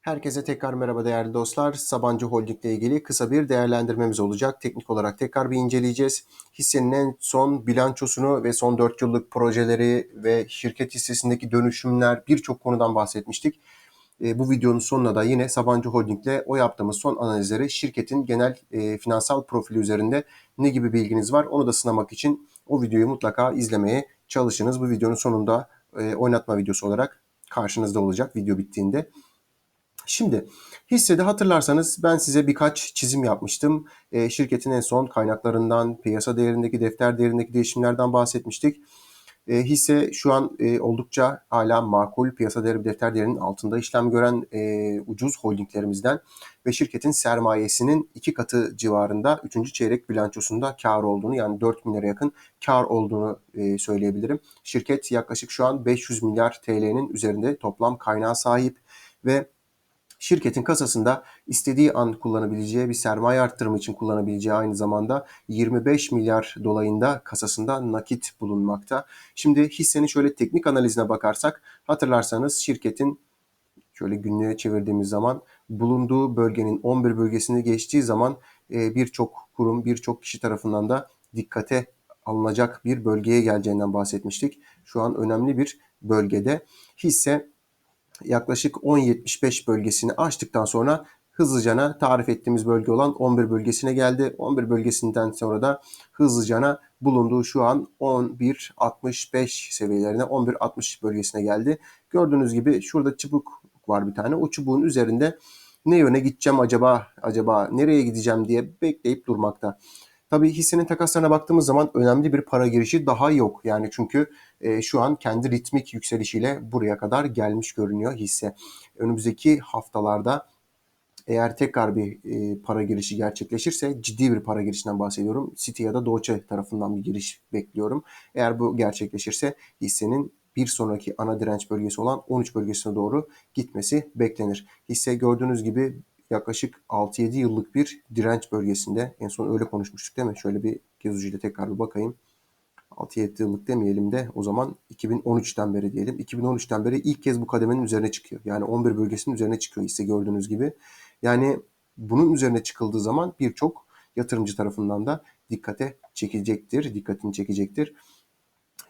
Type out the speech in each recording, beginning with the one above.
Herkese tekrar merhaba değerli dostlar. Sabancı Holding ile ilgili kısa bir değerlendirmemiz olacak. Teknik olarak tekrar bir inceleyeceğiz. Hissenin en son bilançosunu ve son 4 yıllık projeleri ve şirket hissesindeki dönüşümler birçok konudan bahsetmiştik. E, bu videonun sonuna da yine Sabancı Holding ile o yaptığımız son analizleri şirketin genel e, finansal profili üzerinde ne gibi bilginiz var onu da sınamak için o videoyu mutlaka izlemeye çalışınız. Bu videonun sonunda e, oynatma videosu olarak karşınızda olacak video bittiğinde. Şimdi hissede hatırlarsanız ben size birkaç çizim yapmıştım. E, şirketin en son kaynaklarından, piyasa değerindeki, defter değerindeki değişimlerden bahsetmiştik. E, hisse şu an e, oldukça hala makul piyasa değeri defter değerinin altında işlem gören e, ucuz holdinglerimizden ve şirketin sermayesinin iki katı civarında 3. çeyrek bilançosunda kar olduğunu yani 4 milyara yakın kar olduğunu e, söyleyebilirim. Şirket yaklaşık şu an 500 milyar TL'nin üzerinde toplam kaynağı sahip ve şirketin kasasında istediği an kullanabileceği bir sermaye arttırımı için kullanabileceği aynı zamanda 25 milyar dolayında kasasında nakit bulunmakta. Şimdi hissenin şöyle teknik analizine bakarsak hatırlarsanız şirketin şöyle günlüğe çevirdiğimiz zaman bulunduğu bölgenin 11 bölgesini geçtiği zaman e, birçok kurum, birçok kişi tarafından da dikkate alınacak bir bölgeye geleceğinden bahsetmiştik. Şu an önemli bir bölgede. Hisse yaklaşık 10.75 bölgesini aştıktan sonra hızlıcana tarif ettiğimiz bölge olan 11 bölgesine geldi. 11 bölgesinden sonra da hızlıcana bulunduğu şu an 11.65 seviyelerine 11.60 bölgesine geldi. Gördüğünüz gibi şurada çubuk var bir tane. O çubuğun üzerinde ne yöne gideceğim acaba acaba nereye gideceğim diye bekleyip durmakta. Tabii hissenin takaslarına baktığımız zaman önemli bir para girişi daha yok. Yani çünkü e, şu an kendi ritmik yükselişiyle buraya kadar gelmiş görünüyor hisse. Önümüzdeki haftalarda eğer tekrar bir e, para girişi gerçekleşirse ciddi bir para girişinden bahsediyorum. City ya da Deutsche tarafından bir giriş bekliyorum. Eğer bu gerçekleşirse hissenin bir sonraki ana direnç bölgesi olan 13 bölgesine doğru gitmesi beklenir. Hisse gördüğünüz gibi yaklaşık 6-7 yıllık bir direnç bölgesinde. En son öyle konuşmuştuk değil mi? Şöyle bir göz ucuyla tekrar bir bakayım. 6-7 yıllık demeyelim de o zaman 2013'ten beri diyelim. 2013'ten beri ilk kez bu kademenin üzerine çıkıyor. Yani 11 bölgesinin üzerine çıkıyor hisse gördüğünüz gibi. Yani bunun üzerine çıkıldığı zaman birçok yatırımcı tarafından da dikkate çekecektir, dikkatini çekecektir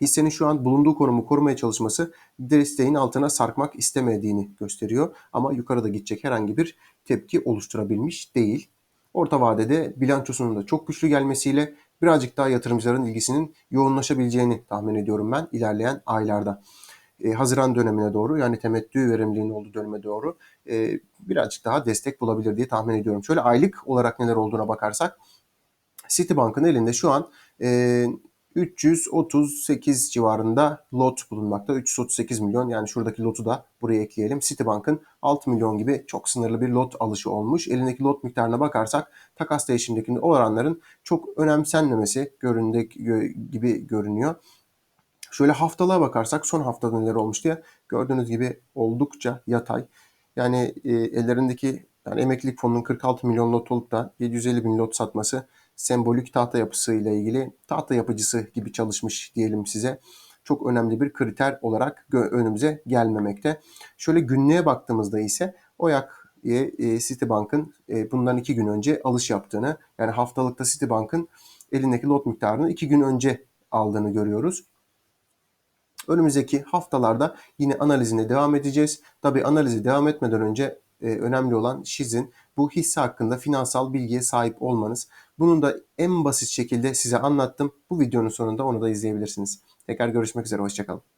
hissenin şu an bulunduğu konumu korumaya çalışması desteğin altına sarkmak istemediğini gösteriyor. Ama yukarıda gidecek herhangi bir tepki oluşturabilmiş değil. Orta vadede bilançosunun da çok güçlü gelmesiyle birazcık daha yatırımcıların ilgisinin yoğunlaşabileceğini tahmin ediyorum ben ilerleyen aylarda. Ee, Haziran dönemine doğru yani temettü verimliliğinin olduğu döneme doğru e, birazcık daha destek bulabilir diye tahmin ediyorum. Şöyle aylık olarak neler olduğuna bakarsak Citibank'ın elinde şu an e, 338 civarında lot bulunmakta. 338 milyon yani şuradaki lotu da buraya ekleyelim. Citibank'ın 6 milyon gibi çok sınırlı bir lot alışı olmuş. Elindeki lot miktarına bakarsak takas değişimindeki oranların çok önemsenmemesi göründü gibi görünüyor. Şöyle haftalığa bakarsak son haftada neler olmuş diye gördüğünüz gibi oldukça yatay. Yani e, ellerindeki yani emeklilik fonunun 46 milyon lot olup da 750 bin lot satması sembolik tahta yapısı ile ilgili tahta yapıcısı gibi çalışmış diyelim size. Çok önemli bir kriter olarak önümüze gelmemekte. Şöyle günlüğe baktığımızda ise OYAK e, Citibank'ın e, bundan iki gün önce alış yaptığını yani haftalıkta Citibank'ın elindeki lot miktarını iki gün önce aldığını görüyoruz. Önümüzdeki haftalarda yine analizine devam edeceğiz. Tabi analizi devam etmeden önce e, önemli olan sizin bu hisse hakkında finansal bilgiye sahip olmanız. Bunun da en basit şekilde size anlattım. Bu videonun sonunda onu da izleyebilirsiniz. Tekrar görüşmek üzere, hoşçakalın.